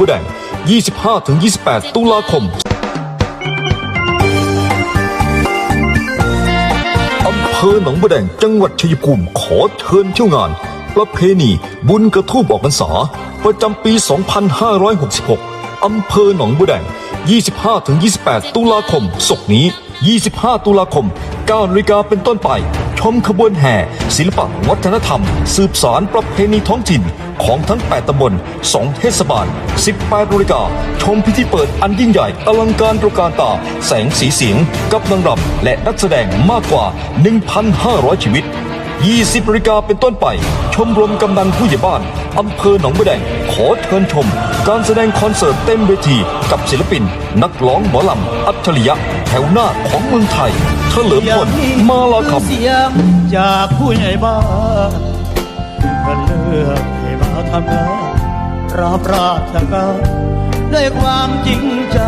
บัวแดง 25-28 ตุลาคมอำเภอหนองบัวแดง จังหวัดชัยภูมิขอเชิญเที่ยวงาน ประเพณีบุญกระทูบออกพรรษา ประจำปี 2566 อำเภอหนองบัวแดง 25-28 ตุลาคมศกนี้ 25 ตุลาคม9นาฬิกาเป็นต้นไป ชมขบวนแห่ ศิลปะวัฒนธรรม สืบสารประเพณีท้องถิ่นของทั้ง 8ตำบล 2 เทศบาล 18นาฬิกา ชมพิธีเปิดอันยิ่งใหญ่อลังการตระการตา แสงสีเสียง กับนางรำและนักแสดงมากกว่า 1,500 ชีวิต 20นาฬิกาเป็นต้นไป ชมรมกำนันผู้ใหญ่บ้านอำเภอหนองบัวแดงขอเชิญชม การแสดงคอนเสิร์ตเต็มเวที กับศิลปิน นักร้องหมอลำ อัจฉริยะ แถวหน้าของเมืองไทย เฉลิมพลมาลาคำเสียงจากผู้ใหญ่บ้านก็เลือกให้มาทำงานรับราชการด้วยความจริงใจ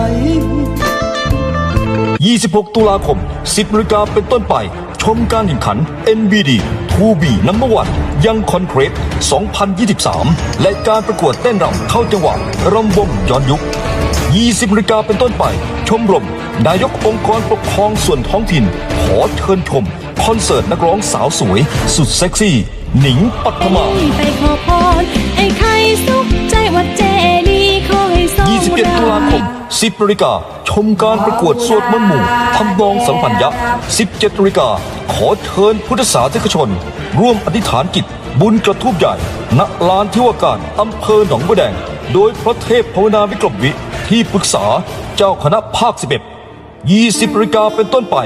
26 ตุลาคม 10นาฬิกาเป็นต้นไป ชมการแข่งขัน NBD 2B นัมเบอร์วันยังคอนเครต2023 และการประกวดเต้นรำเข้าจังหวะรำวงย้อนยุค 20นาฬิกาเป็นต้นไปชมรม นายกองค์กรปกครองส่วนท้องถิ่น ขอเชิญชม คอนเสิร์ตนักร้องสาวสวย สุดเซ็กซี่ หนิงปัทมา ไปขอพรไอ้ไข่สุขใจวัดเจดีย์ขอให้สม27ตุลาคม 10นาฬิกาชมการประกวดสวดมนต์หมู่ทำนองสัมพันยะ 17นาฬิกาขอเชิญพุทธศาสนิกชน ร่วมอธิษฐานกิจ บุญกระทูบใหญ่ณลานที่ว่าการอำเภอหนองบัวแดง โดยพระเทพภาวนาวิกรมวิที่ปรึกษาเจ้าคณะภาค 11 20นาฬิกาเป็นต้นไป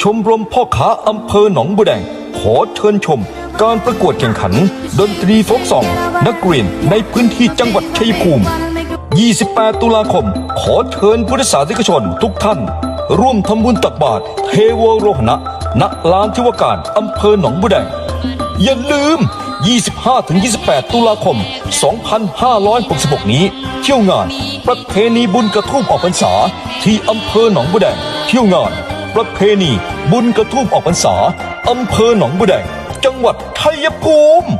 ชมรมพ่อค้าอำเภอหนองบัวแดง ขอเชิญชม การประกวดแข่งขัน ดนตรีโฟกซอง นักเรียนในพื้นที่จังหวัดชัยภูมิ 28 ตุลาคม ขอเชิญพุทธศาสนิกชนทุกท่าน ร่วมทำบุญตักบาตรเทวโรหณะณลานทิวการอำเภอหนองบัวแดง อย่าลืม 25-28 ตุลาคม 2566 นี้ เที่ยวงาน ประเพณีบุญกระทูบออกพรรษา ที่อำเภอหนองบัวแดง เที่ยวงาน ประเพณีบุญกระทูบออกพรรษาอำเภอหนองบัวแดง จังหวัดชัยภูมิ